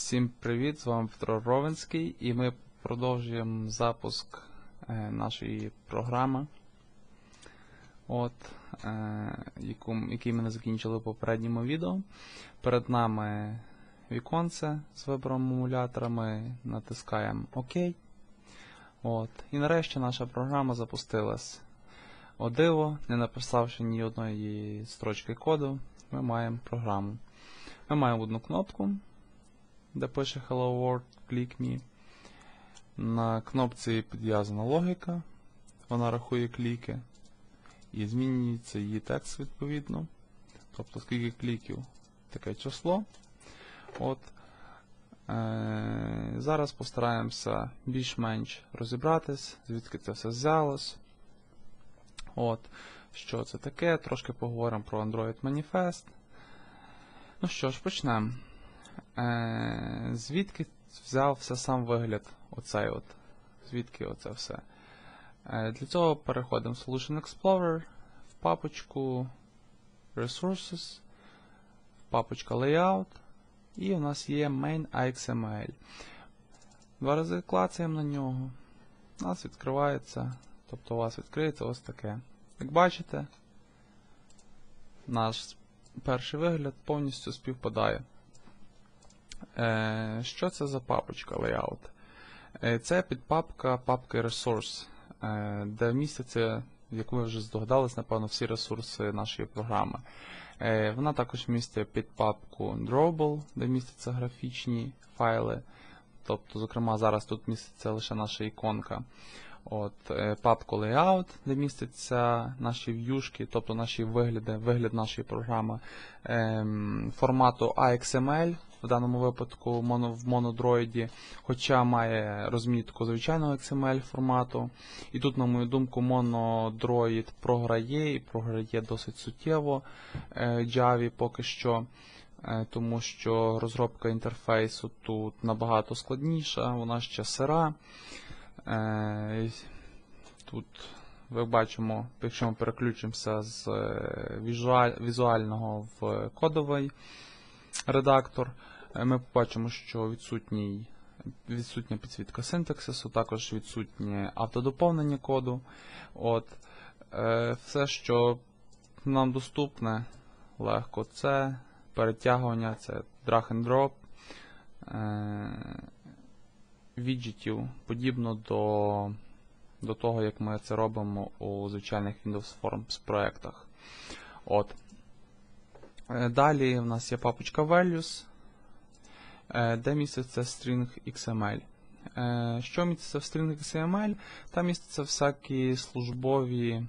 Всім привіт! З вами Петро Ровенський і ми продовжуємо запуск е, нашої програми, от, е, яку, який ми не закінчили в попередньому відео. Перед нами віконце з вибором емулятора, ми натискаємо ОК. От, і нарешті наша програма запустилась. О диво, не написавши ні одної строчки коду, ми маємо програму. Ми маємо одну кнопку де пише Hello World, Click. На кнопці підв'язана логіка. Вона рахує кліки. І змінюється її текст відповідно. Тобто, скільки кліків, таке число. От. Е, Зараз постараємося більш-менш розібратись, звідки це все взялось. От. Що це таке? Трошки поговоримо про Android Manifest. Ну що ж, почнемо. Е, Звідки взявся сам вигляд оцей от? Звідки оце все? Е, Для цього переходимо в Solution Explorer, в папочку Resources, в папочка Layout, і у нас є main.xml. Два рази клацаємо на нього. У нас відкривається, тобто у вас відкриється ось таке. Як бачите, наш перший вигляд повністю співпадає. Е, Що це за папочка Layout? Е, Це підпапка папки Resource, е, де містяться, як ви вже здогадались, напевно, всі ресурси нашої програми. Вона також містить підпапку Drawable, де містяться графічні файли. Тобто, зокрема, зараз тут міститься лише наша іконка. От, Папку Layout, де містяться наші в'юшки, тобто наші вигляди, вигляд нашої програми ем, формату AXML, в даному випадку в монодроїді, хоча має розмітку звичайного XML формату. І тут, на мою думку, монодроїд програє і програє досить суттєво е, Java поки що. е, Тому що розробка інтерфейсу тут набагато складніша, вона ще сира. Е, Тут ви бачимо, якщо ми переключимося з візуального в кодовий редактор, ми побачимо, що відсутній, відсутня підсвітка синтаксису, також відсутнє автодоповнення коду. От, е, Все, що нам доступне легко, це перетягування, це drag and drop. Е, віджитів, подібно до до того, як ми це робимо у звичайних Windows Forms проєктах. От. Е, Далі в нас є папочка Values, е, де міститься string XML. Е, Що міститься в string XML? Там містяться всякі службові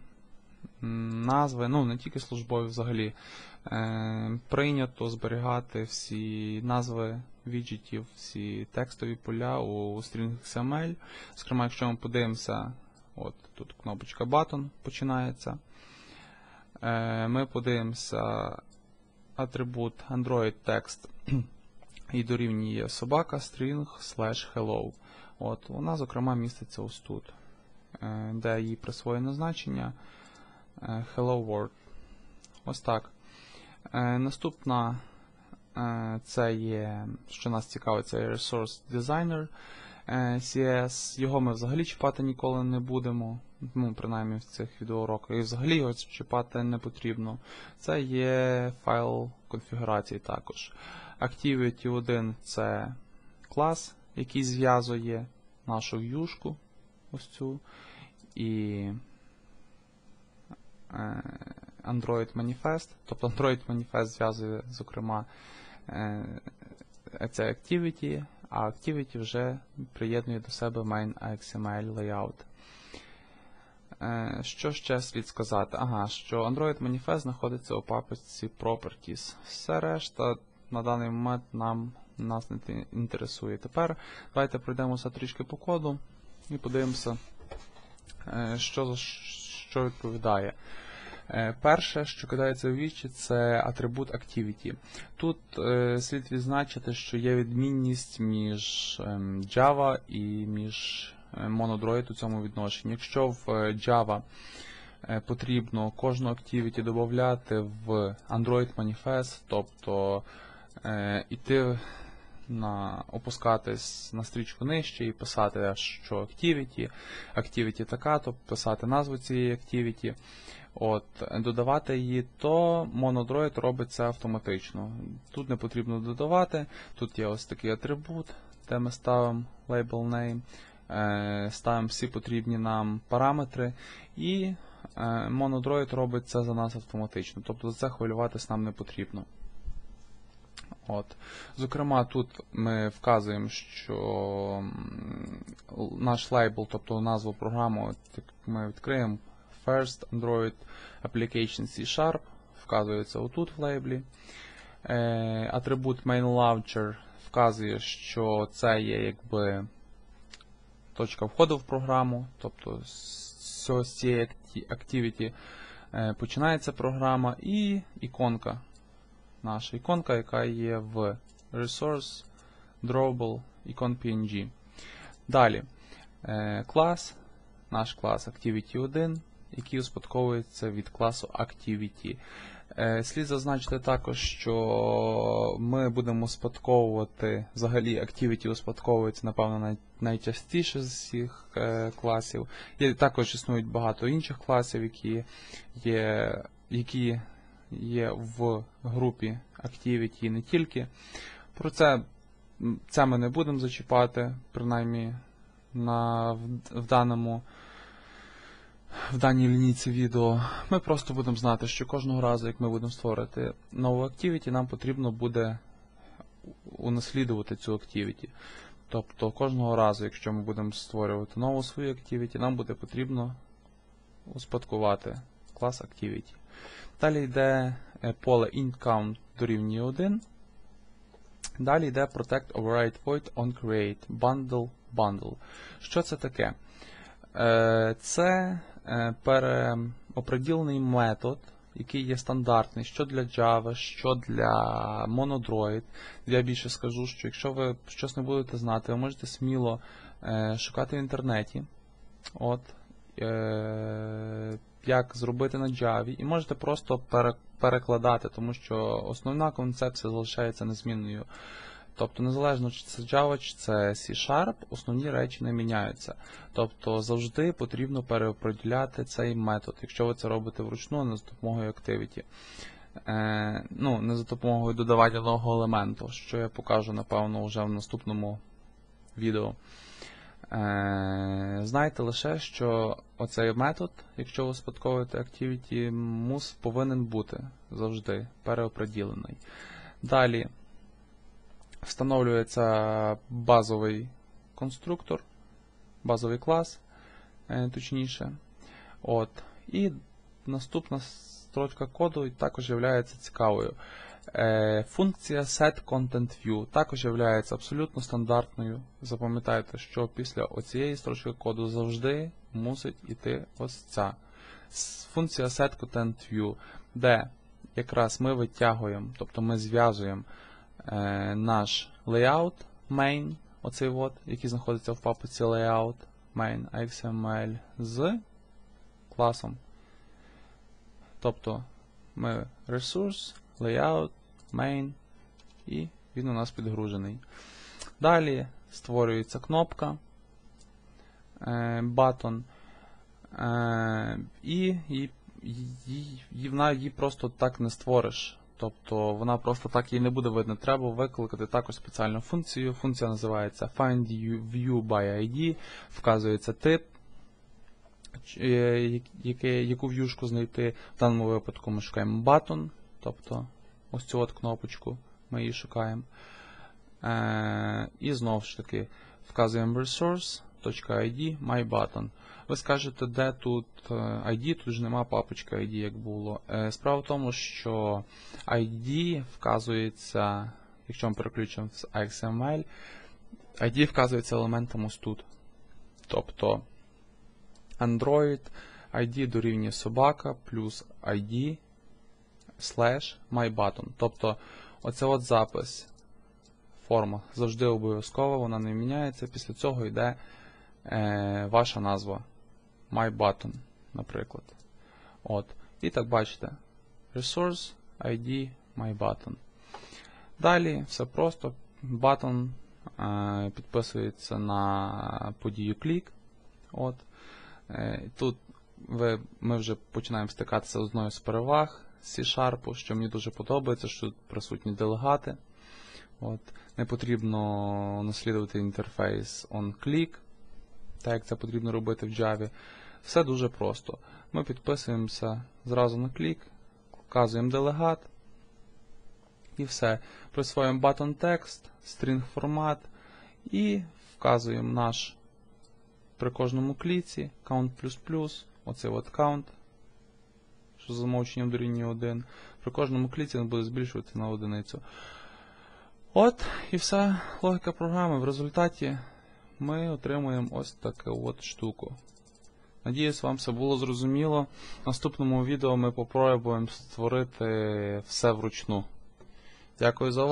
назви, ну не тільки службові взагалі. Е, Прийнято зберігати всі назви віджитів, всі текстові поля у string XML. Зокрема, якщо ми подивимося, от тут кнопочка Button починається. Е, Ми подивимося атрибут Android Text і дорівнює собака string slash hello. От, Вона, зокрема, міститься ось тут, е, де її присвоєно значення е, Hello World. Ось так. Е, Наступна це є, що нас цікавить, це Resource Designer CS. Його ми взагалі чіпати ніколи не будемо. Ну, принаймні в цих відеоуроках. І взагалі його чіпати не потрібно. Це є файл конфігурації також. Activity 1 це клас, який зв'язує нашу в'юшку, ось цю, і е, Android Manifest. Тобто Android Manifest зв'язує, зокрема, е, це Activity, а Activity вже приєднує до себе main XML layout. Е, Що ще слід сказати? Ага, що Android Manifest знаходиться у папочці Properties. Все решта на даний момент нам нас не інтересує. Тепер давайте пройдемося трішки по коду і подивимося, е, що, що відповідає. Е, Перше, що кидається в вічі, це атрибут Activity. Тут е, слід відзначити, що є відмінність між ем, Java і між е, Monodroid у цьому відношенні. Якщо в Java потрібно кожну Activity додати в Android Manifest, тобто іти на, опускатись на стрічку нижче і писати, що Activity, Activity така, то писати назву цієї Activity, от, додавати її, то монодроїд робить це автоматично. Тут не потрібно додавати, тут є ось такий атрибут, де ми ставимо label name, е, ставимо всі потрібні нам параметри, і е, монодроїд робить це за нас автоматично. Тобто за це хвилюватись нам не потрібно. От. Зокрема, тут ми вказуємо, що наш лейбл, тобто назву програми, ми відкриємо First Android Application C-Sharp, вказується отут в лейблі. Е, Атрибут MainLauncher вказує, що це є якби точка входу в програму, тобто з цієї Activity е, починається програма, і іконка наша іконка, яка є в Resource, Drawable, ікон PNG. Далі е, клас, наш клас Activity1, який успадковується від класу Activity. Е, слід зазначити також, що ми будемо успадковувати, взагалі Activity успадковується, напевно, най, найчастіше з всіх е, класів. Є, також існують багато інших класів, які є, які є в групі Activity і не тільки. Про це це ми не будемо зачіпати, принаймні на, в, в даному в даній лінійці відео. Ми просто будемо знати, що кожного разу, як ми будемо створити нову Activity, нам потрібно буде унаслідувати цю Activity. Тобто кожного разу, якщо ми будемо створювати нову свою Activity, нам буде потрібно успадкувати клас Activity. Далі йде е, поле IntCount дорівнює 1. Далі йде Protect Override Void on Create Bundle Bundle. Що це таке? Е, це е, переоприділений метод, який є стандартний, що для Java, що для Monodroid. Я більше скажу, що якщо ви щось не будете знати, ви можете сміло шукати в інтернеті. От, як зробити на Java, і можете просто перекладати, тому що основна концепція залишається незмінною. Тобто, незалежно чи це Java, чи це C-Sharp, основні речі не міняються. Тобто завжди потрібно переоприділяти цей метод, якщо ви це робите вручну, не за допомогою Activity. Е, ну, Не за допомогою додавання нового елементу, що я покажу, напевно, вже в наступному відео. Е, Знайте лише, що оцей метод, якщо ви спадковуєте Activity, мус повинен бути завжди переоприділений. Далі встановлюється базовий конструктор, базовий клас, е, точніше. От. І наступна строчка коду також є цікавою. Е, функція setContentView також є абсолютно стандартною. Запам'ятайте, що після оцієї строчки коду завжди мусить йти ось ця функція setContentView, де якраз ми витягуємо, тобто ми зв'язуємо е, наш layout main, оцей от, який знаходиться в папці layout main XML з класом. Тобто ми ресурс layout, main, і він у нас підгружений. Далі створюється кнопка button, е, е, і її, її, просто так не створиш. Тобто вона просто так її не буде видно. Треба викликати також спеціальну функцію. Функція називається FindView by ID, вказується тип, е, яку в'юшку знайти. В даному випадку ми шукаємо button, тобто ось цю от кнопочку ми її шукаємо. Е, І знову ж таки вказуємо resource.id mybutton. Ви скажете, де тут е, ID, тут ж нема папочки ID, як було. Е, Справа в тому, що ID вказується, якщо ми переключимо з XML, ID вказується елементом ось тут. Тобто Android ID дорівнює собака плюс ID slash mybutton. Тобто оце от запис, форма завжди обов'язкова, вона не міняється. Після цього йде е, ваша назва mybutton, наприклад. От. І так бачите. Resource ID mybutton. Далі все просто button е, підписується на подію клік. От. Е, Тут ви, ми вже починаємо стикатися з одною з переваг C-Sharp, що мені дуже подобається, що тут присутні делегати. От. Не потрібно наслідувати інтерфейс on-click, так як це потрібно робити в Java. Все дуже просто. Ми підписуємося зразу на клік, вказуємо делегат і все. Присвоюємо button text, string формат і вказуємо наш при кожному кліці count++, оцей от count, що замовчення дорівнює 1. При кожному кліці він буде збільшувати на одиницю. От, і вся логіка програми. В результаті ми отримуємо ось таку от штуку. Надіюсь, вам все було зрозуміло. В наступному відео ми попробуємо створити все вручну. Дякую за увагу.